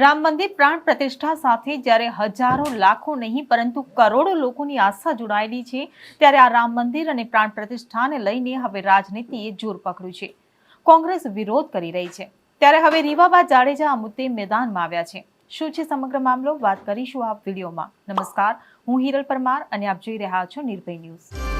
રામ મંદિર પ્રાણ પ્રતિષ્ઠા સાથે જ્યારે હજારો લાખો નહીં, પરંતુ કરોડો લોકોની આસ્થા જોડાયેલી છે, ત્યારે આ રામ મંદિર અને પ્રાણ પ્રતિષ્ઠાને લઈને હવે રાજનીતિએ જોર પકડ્યું છે. કોંગ્રેસ વિરોધ કરી રહી છે. ત્યારે હવે રીવાબા જાડેજા આ મુદ્દે મેદાનમાં આવ્યા છે. શું છે સમગ્ર મામલો? વાત કરીશું આ વિડીયોમાં. નમસ્કાર. હું હિરલ પરમાર અને આપ જોઈ રહ્યા છો નિર્ભય ન્યૂઝ.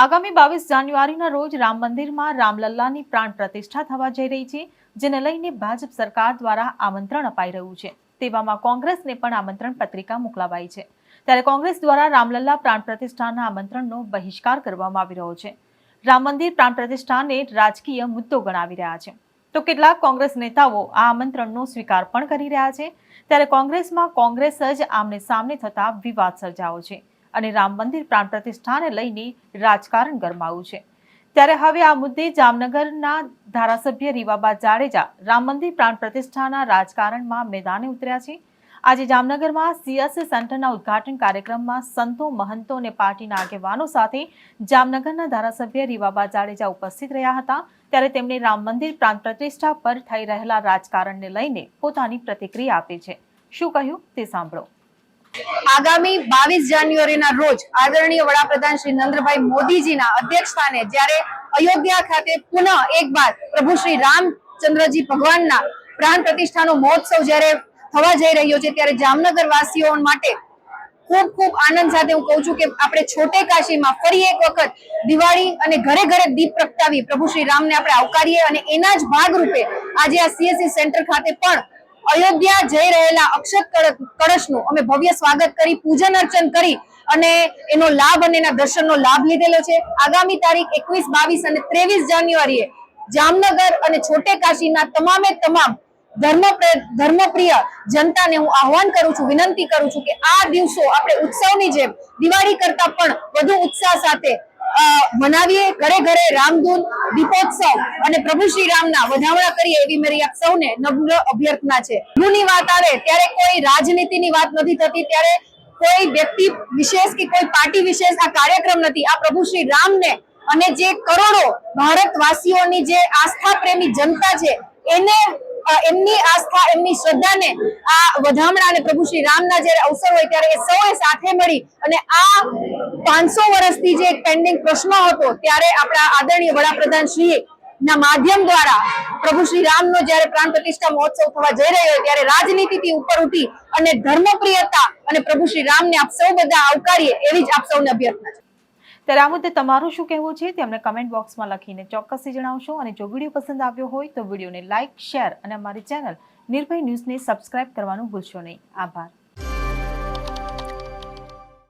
આગામી બાવીસ જાન્યુઆરીના રોજ રામ મંદિરમાં રામલલ્લાની પ્રાણ પ્રતિષ્ઠા થવા જઈ રહી છે, જેને લઈને ભાજપ સરકાર દ્વારા આમંત્રણ અપાઈ રહ્યું છે. તેવામાં કોંગ્રેસને પણ આમંત્રણ પત્રિકા મોકલાવાઈ છે. ત્યારે કોંગ્રેસ દ્વારા રામલલ્લા પ્રાણ પ્રતિષ્ઠાના આમંત્રણનો બહિષ્કાર કરવામાં આવી રહ્યો છે. રામ મંદિર પ્રાણ પ્રતિષ્ઠાને રાજકીય મુદ્દો ગણાવી રહ્યા છે. તો કેટલાક કોંગ્રેસ નેતાઓ આ આમંત્રણનો સ્વીકાર પણ કરી રહ્યા છે. ત્યારે કોંગ્રેસમાં કોંગ્રેસ જ આમને સામને થતા વિવાદ સર્જાયો છે. અને રામ મંદિર પ્રાણ પ્રતિષ્ઠાને લઈને રાજકારણ ગરમાયું છે. ત્યારે હવે આ મુદ્દે જામનગરના ધારાસભ્ય રીવાબા જાડેજા રામ મંદિર પ્રાણ પ્રતિષ્ઠાના રાજકારણમાં મેદાને ઉતર્યા છે. આજે જામનગરમાં સીએસસી સેન્ટરના ઉદ્ઘાટન કાર્યક્રમમાં સંતો, મહંતો અને પાર્ટીના આગેવાનો સાથે જામનગરના ધારાસભ્ય રીવાબા જાડેજા ઉપસ્થિત રહ્યા હતા. ત્યારે તેમણે રામ મંદિર પ્રાણ પ્રતિષ્ઠા પર થઈ રહેલા રાજકારણને લઈને પોતાની પ્રતિક્રિયા આપી છે. શું કહ્યું? તે સાંભળો. આગામી બાવીસ જાન્યુઆરીના રોજ આદરણીય વડાપ્રધાન શ્રી નરેન્દ્રભાઈ મોદીજીના અધ્યક્ષસ્થાને જ્યારે અયોધ્યા ખાતે પુનઃ એકવાર પ્રભુ શ્રી રામચંદ્રજી ભગવાનના પ્રાણ પ્રતિષ્ઠાનો મહોત્સવ જ્યારે થવા જઈ રહ્યો છે, ત્યારે જામનગર વાસીઓ માટે ખૂબ ખૂબ આનંદ સાથે હું કહું છું કે આપણે છોટે કાશીમાં ફરી એક વખત દિવાળી અને ઘરે ઘરે દીપ પ્રગટાવી પ્રભુ શ્રી રામને આપણે આવકારીએ અને એના જ ભાગરૂપે આજે આ સીએસસી સેન્ટર ખાતે પણ અયોધ્યા જઈ રહેલા અક્ષત કળશ કળશનું અમે ભવ્ય સ્વાગત કરી, પૂજન અર્ચન કરી અને એનો લાભ અને એના દર્શનનો લાભ લીધેલો છે. આગામી તારીખ એકવીસ, બાવીસ અને ત્રેવીસ જાન્યુઆરીએ જામનગર અને છોટે કાશીના તમામે તમામ ધર્મ ધર્મપ્રિય જનતાને હું આહવાન કરું છું, વિનંતી કરું છું કે આ દિવસો આપણે ઉત્સવની જેમ દિવાળી કરતા પણ વધુ ઉત્સાહ સાથે મનાવીએ ઘરે ઘરે રામધૂન, દીપોત્સવ અને પ્રભુ શ્રી રામના વધામણા કરીએ એવી મારી આપ સૌને નમ્ર અભ્યર્થના છે. ગુની વાત આવે ત્યારે કોઈ રાજનીતિની વાત નથી થતી, ત્યારે કોઈ વ્યક્તિ વિશેષ કે કોઈ પાર્ટી વિશેષ આ કાર્યક્રમ નથી. આ પ્રભુ શ્રી રામને અને જે કરોડો ભારતવાસીઓની જે આસ્થા પ્રેમી જનતા છે, એને એમની આસ્થા, એમની શ્રદ્ધાને આ વધામણા અને પ્રભુ શ્રી રામના જયારે અવસર હોય ત્યારે એ સૌએ સાથે મળી અને આ પાંચસો વર્ષથી જે પેન્ડિંગ પ્રશ્ન હતો ત્યારે આપણા આદરણીય વડાપ્રધાન શ્રી ના માધ્યમ દ્વારા પ્રભુ શ્રી રામનો જયારે પ્રાણ પ્રતિષ્ઠા મહોત્સવ થવા જઈ રહ્યો હોય ત્યારે રાજનીતિથી ઉપર ઉઠી અને ધર્મપ્રિયતા અને પ્રભુ શ્રી રામને આપ સૌ બધા આવકારીએ એવી જ આપ સૌને અભ્યર્થના છે. ત્યારે આ મુદ્દે તમારું શું કહેવું છે તે અમને કમેન્ટ બોક્સમાં લખીને ચોક્કસથી જણાવશો અને જો વીડિયો પસંદ આવ્યો હોય તો વિડીયોને લાઇક શેર અને અમારી ચેનલ નિર્ભય ન્યૂઝને સબસ્ક્રાઇબ કરવાનું ભૂલશો નહીં. આભાર.